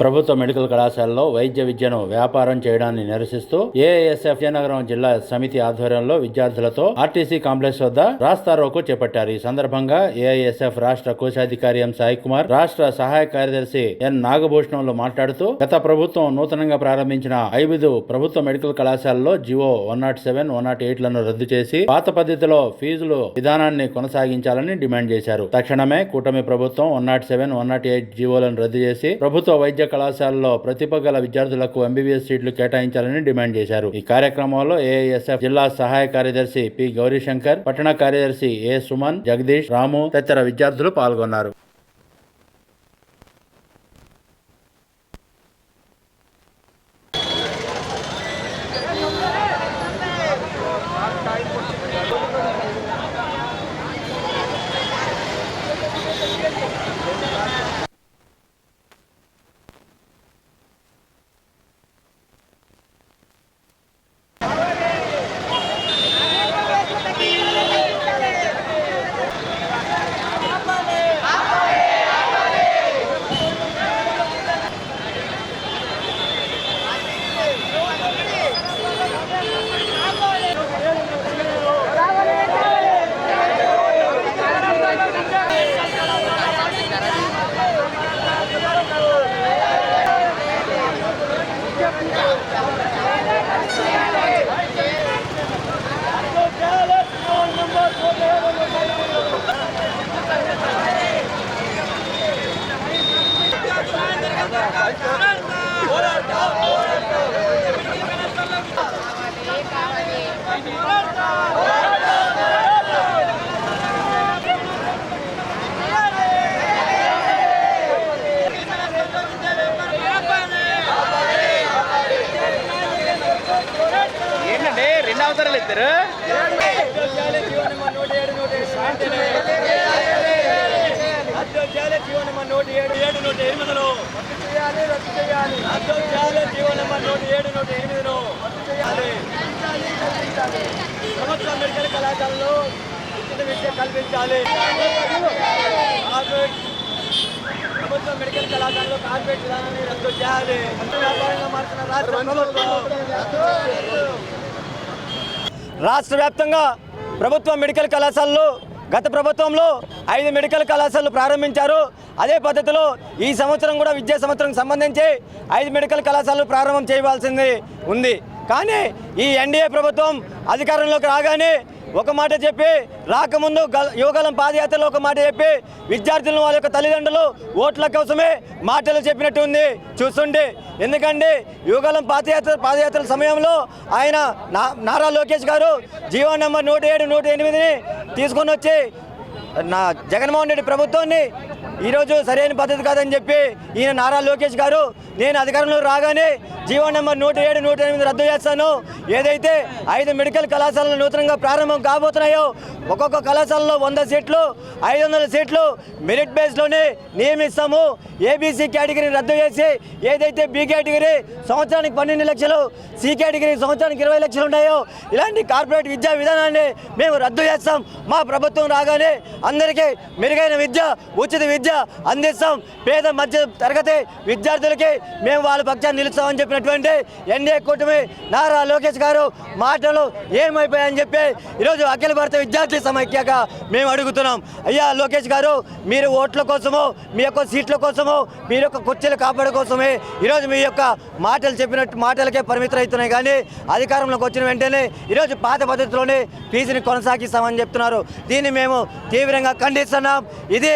ప్రభుత్వ మెడికల్ కళాశాలలో వైద్య విద్యను వ్యాపారం చేయడాన్ని నిరసిస్తూ ఏఎస్ఎఫ్ విజయనగరం జిల్లా సమితి ఆధ్వర్యంలో విద్యార్థులతో ఆర్టీసీ కాంప్లెక్స్ వద్ద రాస్తారోకు చేపట్టారు. ఈ సందర్భంగా ఏఐఎస్ఎఫ్ రాష్ట్ర కోశాధికారి ఎం సాయి కుమార్ రాష్ట్ర సహాయ కార్యదర్శి ఎన్ నాగభూషణంలో మాట్లాడుతూ గత ప్రభుత్వం నూతనంగా ప్రారంభించిన ఐదు ప్రభుత్వ మెడికల్ కళాశాలలో GO one not seven one not ఎయిట్లను రద్దు చేసి పాత పద్ధతిలో ఫీజులు విధానాన్ని కొనసాగించాలని డిమాండ్ చేశారు. తక్షణమే కూటమి ప్రభుత్వం one not seven one not eight జివోలను రద్దు చేసి ప్రభుత్వ వైద్య కళాశాలలో ప్రతిభ గల విద్యార్థులకు ఎంబీబీఎస్ సీట్లు కేటాయించాలని డిమాండ్ చేశారు. ఈ కార్యక్రమంలో ఏఎస్ఎఫ్ జిల్లా సహాయ కార్యదర్శి పి గౌరీశంకర్ పట్టణ కార్యదర్శి ఏ సుమన్ జగదీష్ రాము తదితర విద్యార్థులు పాల్గొన్నారు. Yeah. రెండు రద్దు ఇద్దరు. ప్రభుత్వ మెడికల్ కళాశాలలో ఉచిత విద్య కల్పించాలి ప్రభుత్వ మెడికల్ కళాశాలలో కార్పొరేట్ విధానాన్ని రద్దు చేయాలి వ్యాపారంగా మార్చిన రాష్ట్ర ప్రభుత్వం రాష్ట్ర వ్యాప్తంగా ప్రభుత్వ మెడికల్ కళాశాలలు గత ప్రభుత్వంలో ఐదు మెడికల్ కళాశాలలు ప్రారంభించారు. అదే పద్ధతిలో ఈ సంవత్సరం కూడా విద్యా సంవత్సరం సంబంధించి ఐదు మెడికల్ కళాశాలలు ప్రారంభం చేయవలసింది ఉంది. కానీ ఈ ఎన్డీఏ ప్రభుత్వం అధికారంలోకి రాగానే ఒక మాట చెప్పి రాకముందు గ- యువగలం పాదయాత్రలో ఒక మాట చెప్పి విద్యార్థులను వాళ్ళ యొక్క తల్లిదండ్రులు ఓట్ల కోసమే మాటలు చెప్పినట్టు ఉంది. చూస్తుండే ఎందుకంటే యువగలం పాదయాత్ర పాదయాత్ర సమయంలో ఆయన నా- నారా లోకేష్ గారు జీవో నెంబర్ నూట ఏడు నూట ఎనిమిదిని తీసుకొని వచ్చి నా జగన్మోహన్ రెడ్డి ప్రభుత్వాన్ని ఈరోజు సరైన పద్ధతి కాదని చెప్పి ఈయన నారా లోకేష్ గారు నేను అధికారంలో రాగానే జీవో నెంబర్ నూట ఏడు నూట ఎనిమిది రద్దు చేస్తాను. ఏదైతే ఐదు మెడికల్ కళాశాలలు నూతనంగా ప్రారంభం కాబోతున్నాయో ఒక్కొక్క కళాశాలలో వంద సీట్లు ఐదు వందల సీట్లు మెరిట్ బేస్లోనే నియమిస్తాము. ఏబీసీ కేటగిరీ రద్దు చేసి ఏదైతే బి కేటగిరీ సంవత్సరానికి పన్నెండు లక్షలు సి కేటగిరీ సంవత్సరానికి ఇరవై లక్షలు ఉన్నాయో ఇలాంటి కార్పొరేట్ విద్యా విధానాన్ని మేము రద్దు చేస్తాం. మా ప్రభుత్వం రాగానే అందరికీ మెరుగైన విద్య ఉచిత విద్య అందిస్తాం. పేద మధ్య తరగతి విద్యార్థులకి మేము వాళ్ళ పక్షాన్ని నిలుస్తామని చెప్పినటువంటి ఎన్డీఏ కూటమి నారా లోకేష్ గారు మాటలు ఏమైపోయాయని చెప్పి ఈరోజు అఖిల భారత విద్యార్థి సమైక్యాక మేము అడుగుతున్నాం. అయ్యా లోకేష్ గారు మీరు ఓట్ల కోసమో మీ యొక్క సీట్ల కోసమో మీ యొక్క కుర్చీలు కాపాడు కోసమే ఈరోజు మీ యొక్క మాటలు చెప్పినట్టు మాటలకే పరిమితం అవుతున్నాయి. కానీ అధికారంలోకి వచ్చిన వెంటనే ఈరోజు పాత పద్ధతిలోనే ఫీజుని కొనసాగిస్తామని చెప్తున్నారు. దీన్ని మేము తీవ్రంగా ఖండిస్తున్నాం. ఇది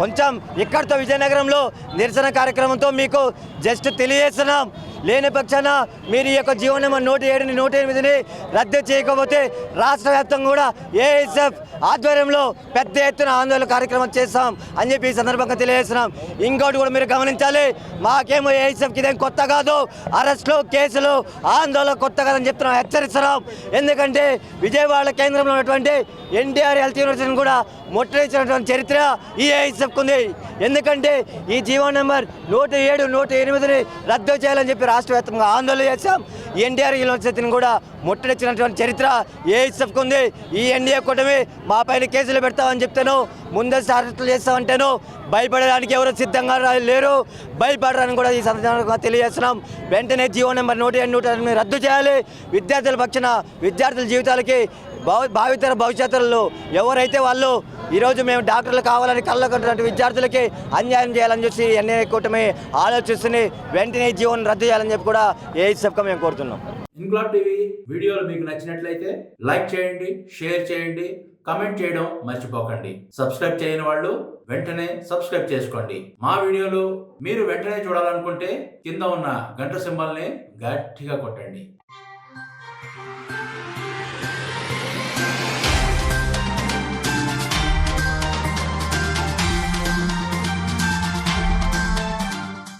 కొంచెం ఇక్కడితో విజయనగరంలో నిరసన కార్యక్రమంతో మీకు జస్ట్ తెలియజేస్తున్నాం. లేని పక్షాన మీరు ఈ యొక్క జీవో నెంబర్ నూట ఏడుని నూట ఎనిమిదిని రద్దు చేయకపోతే రాష్ట్ర వ్యాప్తంగా కూడా ఏఎస్ఎఫ్ ఆధ్వర్యంలో పెద్ద ఎత్తున ఆందోళన కార్యక్రమం చేస్తాం అని చెప్పి ఈ సందర్భంగా తెలియజేస్తున్నాం. ఇంకోటి కూడా మీరు గమనించాలి మాకేమో ఏఎస్ఎఫ్కి ఇదేం కొత్త కాదు అరెస్టులు కేసులు ఆందోళన కొత్త కాదని చెప్తున్నాం హెచ్చరిస్తున్నాం. ఎందుకంటే విజయవాడ కేంద్రంలో ఉన్నటువంటి ఎన్టీఆర్ హెల్త్ యూనివర్సిటీని కూడా ముట్టడించినటువంటి చరిత్ర ఈ ఏఎస్ఎఫ్కి ఉంది ఎందుకంటే ఈ జీవో నెంబర్ నూట ఏడు నూట ఎనిమిదిని రద్దు చేయాలని చెప్పి రాష్ట్ర వ్యాప్తంగా ఆందోళన చేశాం. ఎన్టీఆర్ యూనివర్సిటీని కూడా ముట్టడించినటువంటి చరిత్ర ఏఎస్ఎఫ్కి ఉంది ఈ ఎన్డీఏ కూటమి మా పైన కేసులు పెడతామని చెప్తాను. ముందస్తు అరెస్టులు చేస్తామంటేను. భయపడడానికి ఎవరు సిద్ధంగా లేరు. భయపడరని కూడా ఈ సందర్భంగా తెలియజేస్తున్నాం. వెంటనే జీవో నెంబర్ నూట ఏడు నూట ఎనిమిది రద్దు చేయాలి. విద్యార్థుల పక్షన విద్యార్థుల జీవితాలకి భావి భావితర భవిష్యత్తులో ఎవరైతే వాళ్ళు ఈరోజు మేము డాక్టర్లు కావాలని కళ్ళకుంటున్నటువంటి విద్యార్థులకి అన్యాయం చేయాలని చూసి ఎన్ఏ కూటమి ఆలోచిస్తుంది. వెంటనే జీవనం రద్దు చేయాలని చెప్పి కూడా ఏ ఏఎస్ఎఫ్గా మేము కోరుతున్నాం. టీవీ వీడియోలు మీకు నచ్చినట్లయితే లైక్ చేయండి షేర్ చేయండి కమెంట్ చేయడం మర్చిపోకండి. సబ్స్క్రైబ్ చేయని వాళ్ళు వెంటనే సబ్స్క్రైబ్ చేసుకోండి. మా వీడియోలు మీరు వెంటనే చూడాలనుకుంటే కింద ఉన్న గంట సింబల్ని గట్టిగా కొట్టండి.